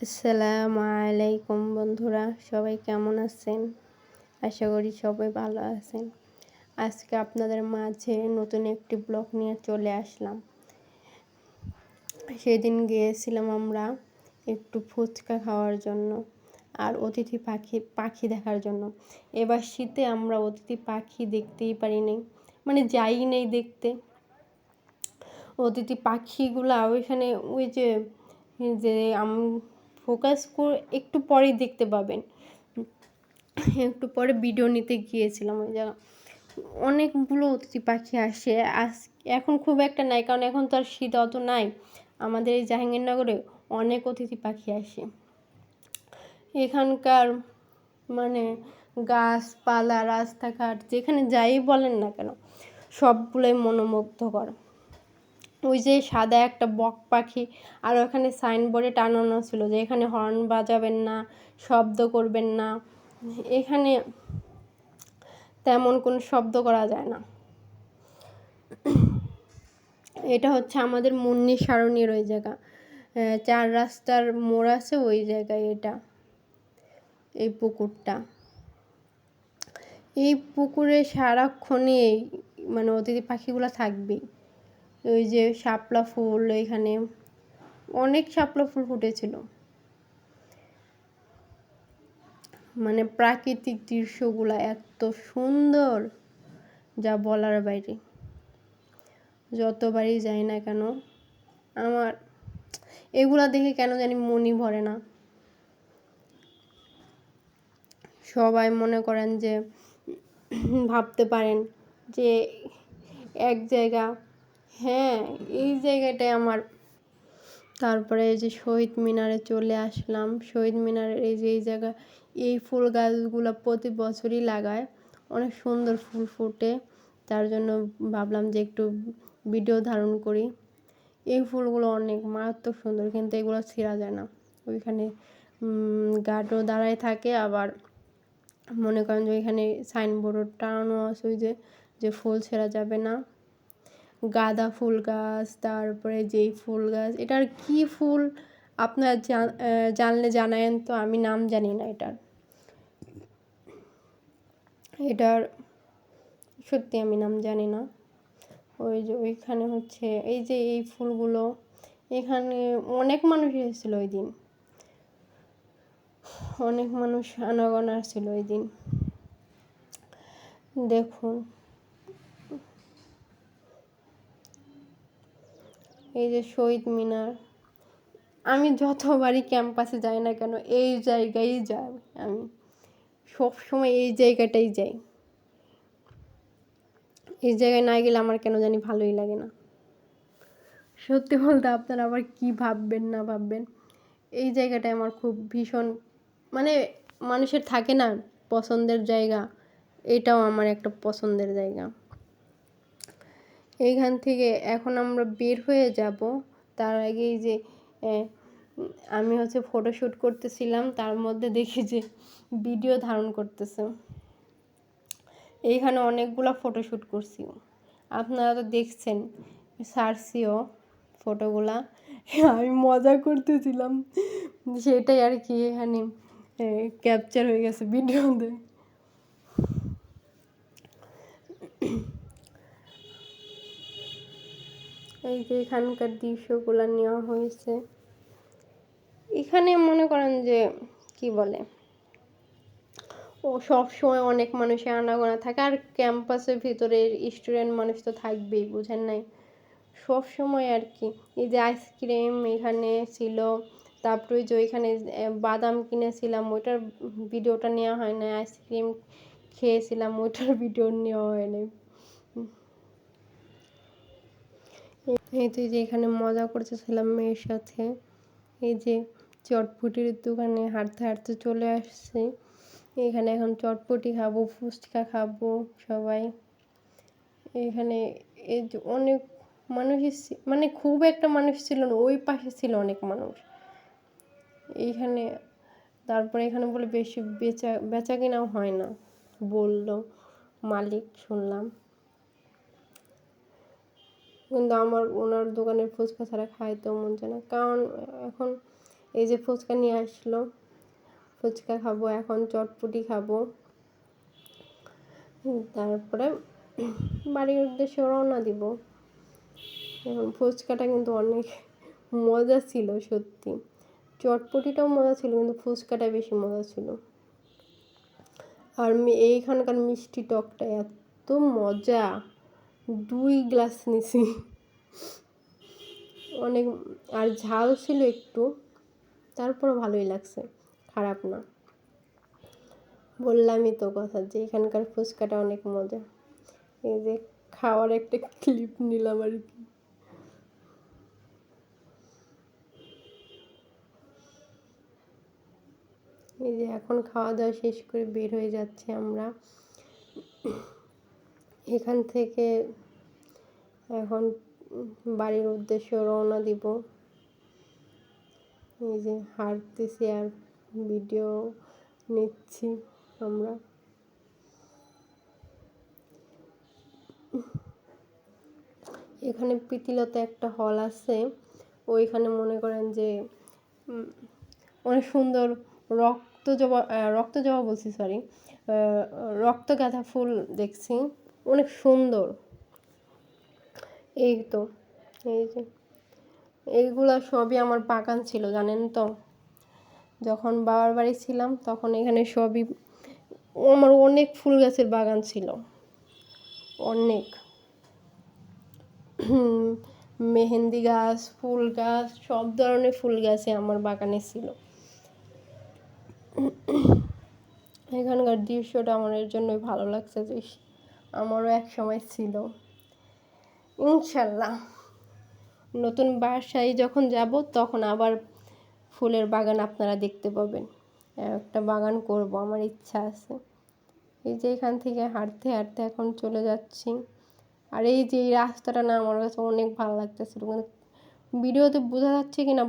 আসসালামু আলাইকুম বন্ধুরা, সবাই কেমন আছেন? আশা করি সবাই ভালো আছেন। আজকে আপনাদের মাঝে নতুন একটি ব্লগ নিয়ে চলে আসলাম। সেদিন গিয়েছিলাম আমরা একটু ফুচকা খাওয়ার জন্য আর অতিথি পাখি পাখি দেখার জন্য। এবার শীতে আমরা অতিথি পাখি দেখতেই পারিনি মানে যাই নেই দেখতে। অতিথি পাখিগুলা ওইখানে ওই যে যে আম ফোকাস করে, একটু পরেই দেখতে পাবেন। একটু পরে ভিডিও নিতে গিয়েছিলাম ওই জায়গা অনেকগুলো অতিথি পাখি আসে। আস এখন খুব একটা নাই, কারণ এখন তো আর শীত অত নাই। আমাদের এই জাহাঙ্গীরনগরে অনেক অতিথি পাখি আসে। এখানকার মানে গাছপালা, রাস্তাঘাট, যেখানে যাই বলেন না কেন, সবগুলোই মনোমুগ্ধকর। ওই যে সাদা একটা বক পাখি আর ওখানে সাইনবোর্ডে টানানো ছিল যে এখানে হর্ন বাজাবেন না, শব্দ করবেন না। এখানে তেমন কোনো শব্দ করা যায় না। এটা হচ্ছে আমাদের মুন্নি সারণীর ওই জায়গা। চার রাস্তার মোড় আছে ওই জায়গায় এটা। এই পুকুরটা। এই পুকুরে সারাক্ষণই মানে অতিথি পাখিগুলো থাকবেই। ওই যে শাপলা ফুল এখানে অনেক শাপলা ফুল ফুটেছিল। মানে প্রাকৃতিক দৃশ্যগুলো এত সুন্দর যা বলার বাইরে। যতবারই যাই না কেন, আমার এগুলা দেখে কেন জানি মনই ভরে না। সবাই মনে করেন যে, ভাবতে পারেন যে এক জায়গা হ্যাঁ এই জায়গাটায় আমার তারপরে এই যে শহীদ মিনারে চলে আসলাম। শহীদ মিনারের এই যে, এই জায়গা, এই ফুল গাছগুলো প্রতি বছরই লাগায়। অনেক সুন্দর ফুল ফুটে। তার জন্য ভাবলাম যে একটু ভিডিও ধারণ করি। এই ফুলগুলো অনেক মারাত্মক সুন্দর, কিন্তু এগুলো ছেঁড়া যায় না। ওইখানে গার্ডও দাঁড়ায় থাকে। আবার মনে করেন যে ওইখানে সাইনবোর্ডও টানানো আছে ওই যে যে ফুল ছেঁড়া যাবে না। গাঁদা ফুল গাছ, তারপরে যেই ফুল গাছ, এটার কি ফুল আপনার জানলে জানায়েন? তো আমি নাম জানি না এটার। এটার সত্যি আমি নাম জানি না। ওই যে ওইখানে হচ্ছে, এই যে এই ফুলগুলো, এখানে অনেক মানুষ এসেছিল ওই দিন। অনেক মানুষ আনাগোনা ছিল ওই দিন। দেখুন। এই যে শহীদ মিনার। আমি যতবারই ক্যাম্পাসে যাই না কেন, এই জায়গায় যাই আমি। সবসময় এই জায়গাটাই যাই। এই জায়গায় না গেলে আমার কেন জানি ভালোই লাগে না। সত্যি বলতে আপনারা আবার কি ভাববেন, না ভাববেন? এই জায়গাটায় আমার খুব ভীষণ মানে মানুষের থাকে না পছন্দের জায়গা, এটাও আমার একটা পছন্দের জায়গা। এইখান থেকে এখন আমরা বের হয়ে যাব। তার আগেই যে আমি হচ্ছে ফটোশ্যুট করতেছিলাম, তার মধ্যে দেখি যে ভিডিও ধারণ করতেছে। এইখানে অনেকগুলো ফটোশ্যুট করছি। আপনারা তো দেখছেন, সারসিও ফটোগুলা আমি মজা করতেছিলাম। সেটাই আর কি, এখানে ক্যাপচার হয়ে গেছে ভিডিওতে এই যে এখানকার দৃশ্যগুলো নেওয়া হয়েছে। এখানে মনে করেন যে, কি বলে? ও সব সময় অনেক মানুষের আনাগোনা থাকে আর ক্যাম্পাসের ভিতরে স্টুডেন্ট মানুষ তো থাকবেই, বুঝেন নাই? সব সময় আর কি। এই যে আইসক্রিম এখানে ছিল, তারপরে যে ওইখানে বাদাম কিনেছিলাম, ওইটার ভিডিওটা নেওয়া হয় না আইসক্রিম খেয়েছিলাম, ওইটার ভিডিও নেওয়া হয়নি এই তো যে এখানে মজা করতেছিলাম মেয়ের সাথে। এই যে চটপুটির দোকানে হাঁটতে হাঁটতে চলে আসছি। এখানে এখন চটপটি খাব, ফুচকা খাব সবাই। এখানে এই যে অনেক মানুষ মানে খুব একটা মানুষ ছিল না, ওই পাশে ছিল অনেক মানুষ। এইখানে তারপরে এখানে বলে বেশি বেচা বেচা কেনাও হয় না, বলল মালিক শুনলাম। কিন্তু আমার ওনার দোকানের ফুচকা ছাড়া খাইতেও মন চায় না। কারণ এখন এই যে ফুচকা নিয়ে আসলো, ফুচকা খাব, এখন চটপটি খাব। তারপরে বাড়ির উদ্দেশ্যে রওনা দিব। এখন ফুচকাটা কিন্তু অনেক মজা ছিল, সত্যি। চটপটিটাও মজা ছিল, কিন্তু ফুচকাটা বেশি মজা ছিল। আর এইখানকার মিষ্টি টকটা এত মজা! দুই গ্লাস নিছি। অনেক আর ঝাল ছিল একটু তারপর ভালোই লাগছে, খারাপ না। বললামই তো কথা যে এখানকার ফুচকাটা অনেক মজা। এই যে খাওয়ার একটা ক্লিপ নিলাম আর কি। এই যে এখন খাওয়া দাওয়া শেষ করে বের হয়ে যাচ্ছে আমরা। এখান থেকে এখন বাড়ির উদ্দেশ্যে রওনা দিব। এই যে হাঁটতেছি আর ভিডিও নিচ্ছি আমরা। এখানে প্রীতিলতা একটা হল আছে। ওইখানে মনে করেন যে অনেক সুন্দর রক্ত জবা রক্ত জবা বলছি সরি রক্ত গাঁদা ফুল দেখছি। অনেক সুন্দর। এই তো এই যে এইগুলা সবই আমার বাগান ছিল জানেন তো? যখন বাবার বাড়ি ছিলাম তখন এখানে সবই আমার অনেক ফুল গাছের বাগান ছিল। অনেক। মেহেন্দি গাছ ফুল গাছ সব ধরনের ফুল গাছে আমার বাগানে ছিল। এখানকার দৃশ্যটা আমার জন্যই ভালো লাগছে ইস, আমারও এক সময় ছিল। ইনশাল্লাহ। নতুন বাসায় যখন যাব, তখন আবার ফুলের বাগান আপনারা দেখতে পাবেন। একটা বাগান করব, আমার ইচ্ছা আছে। এই যে এখান থেকে হাঁটতে হাঁটতে এখন চলে যাচ্ছি। আর এই যে এই রাস্তাটা না আমার কাছে অনেক ভালো লাগতেছিল কিন্তু ভিডিওতে বোঝা যাচ্ছে কি না